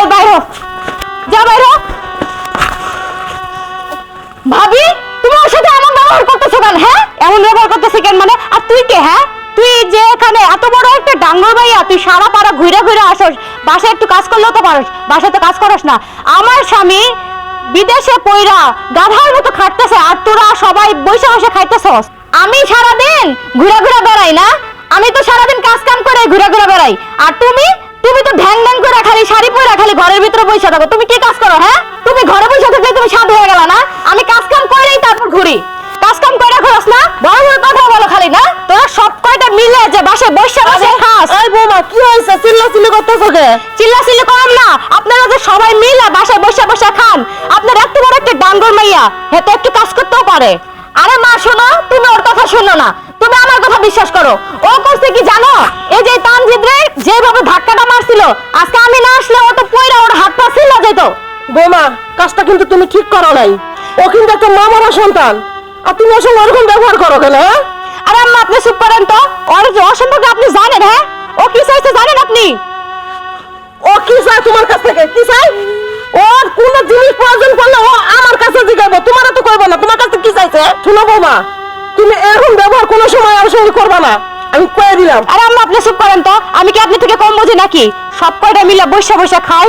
এই বাইরো যা বাইরো ভাবি, তুমি সাথে এমন ব্যবহার করতেছো কেন হ্যাঁ? এমন ব্যবহার করতেছে কেন মানে? আর তুই কে হ্যাঁ? তুই যে এখানে এত বড় একটা ডাঙ্গর ভাইয়া তুই সারা পাড়া ঘুরে ঘুরে আসস, বাসায় একটু কাজ করলেও তো পারস, বাসায় তো কাজ করস না। আমার স্বামী বিদেশে পয়রা গাধার মতো খাটতেছে আর তোরা সবাই বসে বসে খাইতেছস। আমি সারাদিন ঘুরে ঘুরে বেড়াই না। আমি তো সারাদিন কাজ কাম করে ঘুরে ঘুরে বেড়াই। আর তুমি? তুমি তো ঢ্যাং ঢ্যাং খালি শাড়ি পরে খালি ঘরের ভিতরে বসে থাকো। তুমি কি কাজ করো হ্যাঁ? তুমি ঘরে বসে থাকলে তুমি স্বাদ হয়ে গেল না? আমি কাজ কাম করেই তারপর ঘুরি। কাজ কাম করে খরচ না? বড় বড় কথা বলো খালি না? তোরা সব কয়টা মিলে যে বাসে বসে বসে খাস। এই বৌমা কি হয়েছে? চিল্লা চিল্লি করতেছো কে? চিল্লা চিল্লি করম না। আপনারা যে সবাই মিলে বাসায় বসে বসে খান আপনারা এত বড় একটা ডাঙ্গর মাইয়া তো একটু কাজ করতেও পারে। আরে মা শোনো তুমি ওর কথা শোনো না। তুমি আমার কথা বিশ্বাস করো। ও করছে কি জানো? এই যে তানজিদ রে যেভাবে কিন্তু তুমি ঠিক করো নাই। ও কিন্তু একটা মা মারা সন্তান। আর তুমি ওর সঙ্গে ওরকম ব্যবহার করো কেন হ্যাঁ? আরে আম্মা আপনি চুপ করেন তো। ওর যে অসম্পর্কে আপনি জানেন হ্যাঁ? ও কি চাইছে জানেন আপনি? ও কি চায় তোমার কাছ থেকে? কি চাই ওর কোন জিনিস প্রয়োজন পড়লে ও আমার কাছে জিগাইবো। তোমার তো কইবো না তোমার কাছে কি চাইছে? শুনো বৌমা তুমি এরকম ব্যবহার কোনো সময় আর সঙ্গে করবে না। আমি কয়ে দিলাম। আরে আম্মা আপনি চুপ করেন তো। আমি কি আপনি থেকে কম বুঝি নাকি? সব কয়টা মিলে বসে বসে খাই।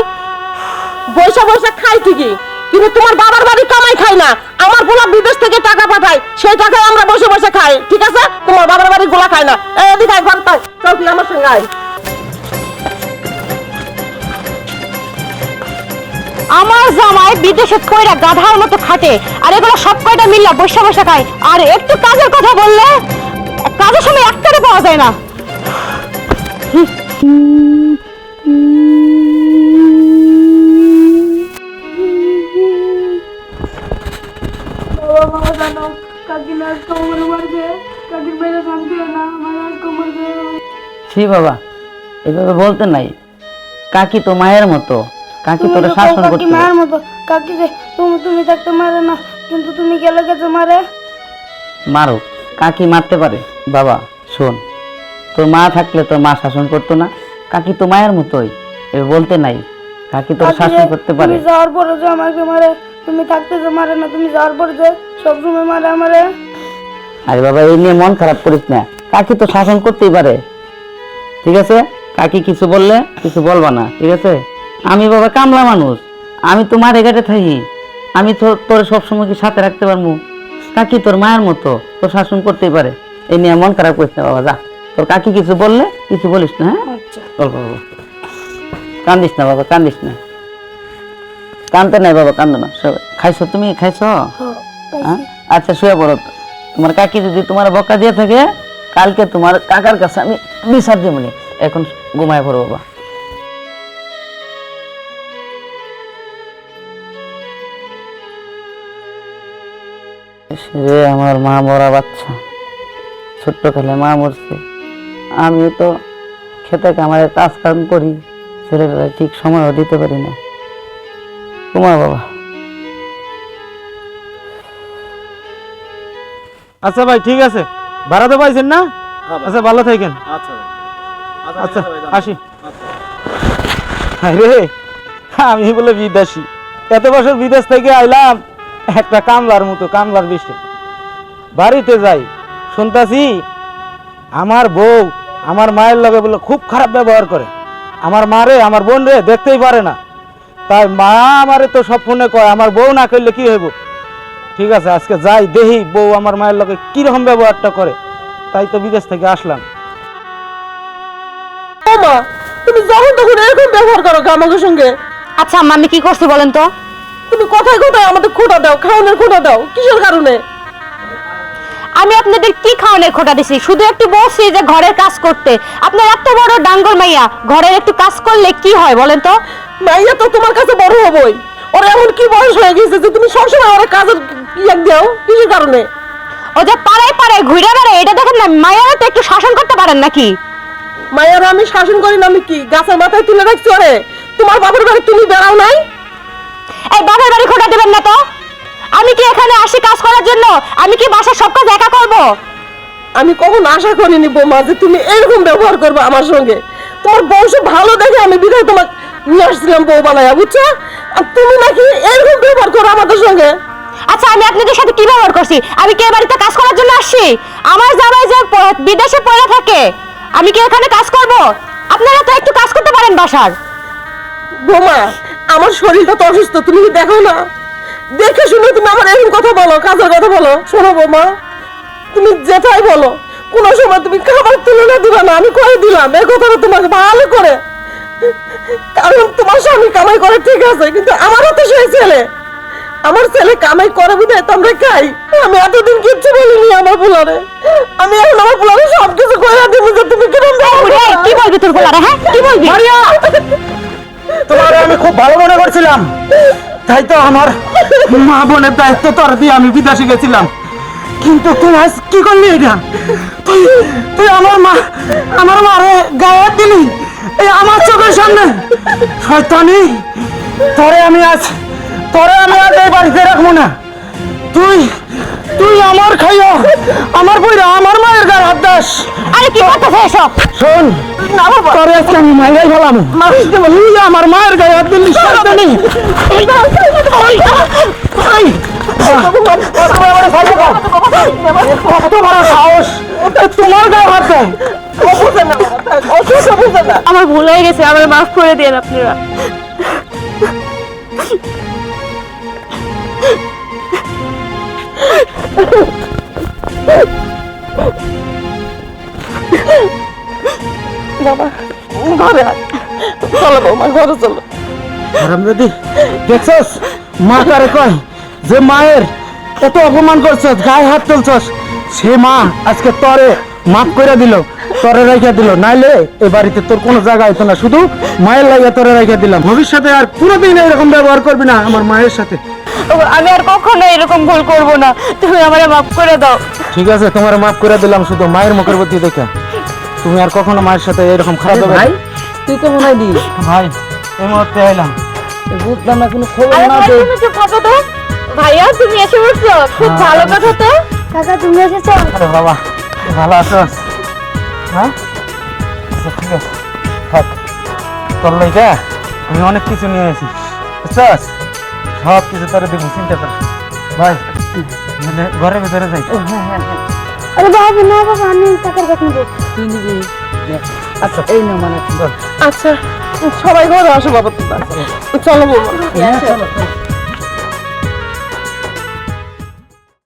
বৈশা বৈশা খাই ঠিকই। কিন্তু তোমার বাবার বাড়ি কামাই খাই না। আমার পোলা বিদেশ থেকে টাকা পাঠায়, সেই টাকায় আমরা বসে বসে খাই। ঠিক আছে? তোমার বাবার বাড়ি গোলা খায় না। এদিকে একবার তাই চল তুই আমার সঙ্গে আয়। আমার জামাই বিদেশে কইরা গাধার মতো খাটে, আর এগুলো সব কয়টা মিল্লা বসে বসে খায়। আর একটু কাজের কথা বললে, কাজের সময় একটারে পাওয়া যায় না। ছি বাবা এভাবে বলতে নাই। কাকি তো মায়ের মতো কাকি তোরে শাসন করতে মায়ের মতো। কাকি তুমি তুমি থাকতে মারে না কিন্তু তুমি গেলে গেছে মারে। মারো কাকি মারতে পারে। বাবা শোন তোর মা থাকলে তোর মা শাসন করতো না কাকি তো মায়ের মতোই এভাবে বলতে নাই। কাকি তোর শাসন করতে পারে। তুমি যাওয়ার পরে যে আমাকে মারে তুমি থাকতে যে মারে না তুমি যাওয়ার পরে যে সবসময় মারে আমারে। আরে বাবা এই নিয়ে মন খারাপ করিস না। কাকি তো শাসন করতেই পারে। ঠিক আছে? কাকি কিছু বললে কিছু বলবা না ঠিক আছে? আমি বাবা কামলা মানুষ আমি তো মারে ঘাটে থাকি। আমি তো তোর সবসময় কি সাথে রাখতে পারব? কাকি তোর মায়ের মতো তোর শাসন করতেই পারে। এই নিয়ে মন খারাপ করিস না বাবা যা। তোর কাকি কিছু বললে কিছু বলিস না হ্যাঁ? আচ্ছা। চল বাবা কান্দিস না বাবা কান্দিস না। কান্দতে নাই বাবা কান্দো না খাইছো তুমি? খাইছো। হ্যাঁ? আচ্ছা শুয়ে পড়ো। তোমার কাকি যদি তোমার বকা দিয়ে থাকে কালকে তোমার কাকার কাছে আমি বিচার দিব। এখন ঘুমায় পড়ো বাবা। রে আমার মা মরা বাচ্চা। ছোট্ট খেলে মা মরছে। আমি তো খেতে কামারে কাজ কাম করি ছেলেটা ঠিক সময়ও দিতে পারি না। তোমার বাবা। আচ্ছা ভাই, ঠিক আছে। ভাড়া তো পাইছেন না? আচ্ছা ভালো থাকেন। আচ্ছা আচ্ছা আসি। রে আমি বলে বিদেশি। এত বছর বিদেশ থেকে আইলাম একটা কামলার মতো কামলার বিষয় বাড়িতে যাই শুনতাছি আমার বউ আমার মায়ের লগে বলে খুব খারাপ ব্যবহার করে। আমার মারে আমার বোন রে দেখতেই পারে না। তাই মা আমারে তো সব ফোনে কয় আমার বউ না করলে কি হইব? ঠিক আছে আজকে যাই দেখি বউ আমার মায়ের লগে কীরকম ব্যবহারটা করে। তাই তো বিদেশ থেকে আসলাম। তুমি যখন তখন এরকম ব্যবহার করো কে আমাদের সঙ্গে। আচ্ছা আম্মা আমি কি করছি বলেন তো? তুমি কথায় কথায় আমাদের খোটা দাও খাওয়ানোর খোটা দাও কিসের কারণে? আমি আপনাদের কি খাওয়ানোর খোটা দিছি? শুধু একটু বলছি যে ঘরের কাজ করতে। আপনার এত বড় ডাঙ্গর মাইয়া ঘরের একটু কাজ করলে কি হয় বলেন তো? মাইয়া তো তোমার কাছে বড় হবই। ওর এমন কি বয়স হয়ে গেছে যে তুমি সবসময় ওর কাজের দাও কিসের কারণে। ও যে পাড়ায় পাড়ায় ঘুরে বেড়ায় এটা দেখেন না মায়েরা তো একটু শাসন করতে পারেন নাকি? মায়ের আমি শাসন করি না আমি কি? গাছের মাথায় তুলে রাখছি ওরে? তোমার বাবার বাড়ি তুমি বেড়াও নাই? এই বাবার বাড়ি খোটা দেবেন না তো। আমি কি এখানে আসি কাজ করার জন্য? আমি কি বাসার সব কাজ একা করব? আমি কখন আশা করিনি বৌমা যে তুমি এরকম ব্যবহার করবে আমার সঙ্গে। তোমার বংশ ভালো দেখে আমি বিধায় তোমার নিয়ে আসছিলাম বউ বানাইয়া বুঝছ? আর তুমি নাকি এরকম ব্যবহার করো আমাদের সঙ্গে? আচ্ছা আমি আপনাদের সাথে কি ব্যবহার করছি? আমি কে বাড়িতে কাজ করার জন্য আসছি? আমার জামাই যে বিদেশে পড়ে থাকে, আমি কি এখানে কাজ করব? আপনারা তো একটু কাজ করতে পারেন বাসার। বোমা, আমার শরীরটা তো অসুস্থ, তুমি কি দেখো না? দেখে শুনে তুমি আমার এরকম কথা বলো, কাজের কথা বলো। শোনো বোমা, তুমি যেটাই বলো, কোন সময় তুমি খাবার তুলনা দিবা না, আমি করে দিলাম এই কথাটা তোমাকে ভালো করে। কারণ তোমার স্বামী কামাই করে ঠিক আছে, কিন্তু আমারও তো সেই ছেলে। আমার ছেলে কামাই করে বুঝে তো আমরা খাই। আমি এতদিন কিচ্ছু বলিনি আমার পোলারে। আমি এখন আমার পোলারে সব কিছু করে দিব যে তুমি কিরম কি বলবি তোর গোলারে হ্যাঁ? কি বলবি? তোমার আমি খুব ভালো মনে করছিলাম। তাই তো আমার মা বোনের দায়িত্ব তোর দিয়ে আমি বিদেশে গেছিলাম। কিন্তু তুই আজ কি করলি এটা তুই তুই আমার মা আমার মারে গায়ে দিলি। এই আমার চোখের সামনে। শয়তানি তোরে আমি আজ তোরে আমি আজ এই বাড়িতে রাখব না। তুই তুই আমার খাইয়া। আমার বইরা আমার মায়ের গায়ে হাত দাস। আরে কি করতেছে এসব? শোন না বাবা। তোরে আজকে আমি মাইরাই ফেলাম। মানুষ দেবো তুই আমার মায়ের গায়ে হাত দিলি শয়তানি এই, তোমার সাহস। এ তোমার গায়ে হাত দেয়। আমার ভুল হয়ে গেছে আমার মাফ করে দেন আপনারা। বাবা যে মায়ের এত অপমান করছস, গায়ে হাত তুলছস? সে মা আজকে তরে মাফ করে দিল, তরে রেখে দিল। নাইলে এ বাড়িতে তোর কোনো জায়গা হইতো না, শুধু মায়ের লাগে তরে রেখে দিলাম। ভবিষ্যতে আর কোনোদিন এরকম ব্যবহার করবি না আমার মায়ের সাথে। আমি আর কখনো এরকম ভুল করব না। তুমি আমারে মাফ করে দাও। ঠিক আছে তোমার মাফ করে দিলাম শুধু মায়ের মুখের প্রতি দেখে। তুমি আর কখনো মায়ের সাথে এরকম খারাপ হবে ভাই তুই কেমন আইলি ভাই এই মুহূর্তে এলাম বুঝলাম না কোনো খবর না দে। তুমি চুপ থাকো তো। ভাইয়া তুমি এসে উঠছো। খুব ভালো কথা তো। কাকা তুমি এসেছ? আরে বাবা ভালো আছোস হ্যাঁ? আচ্ছা, ঠিক আছে। থাক। তোর লাইকা আমি অনেক কিছু নিয়ে এসেছি বুঝছস? সব কিছু তোরে দেখুন চিন্তা কর ভাই মানে ঘরের ভিতরে যাই। আরে বাবা না বাবা আমি টাকার কথা নেব তুই নিবি আচ্ছা এই না মানে। আচ্ছা সবাই ঘরে আসো বাবা। তোমরা চলো বৌমা। হ্যাঁ।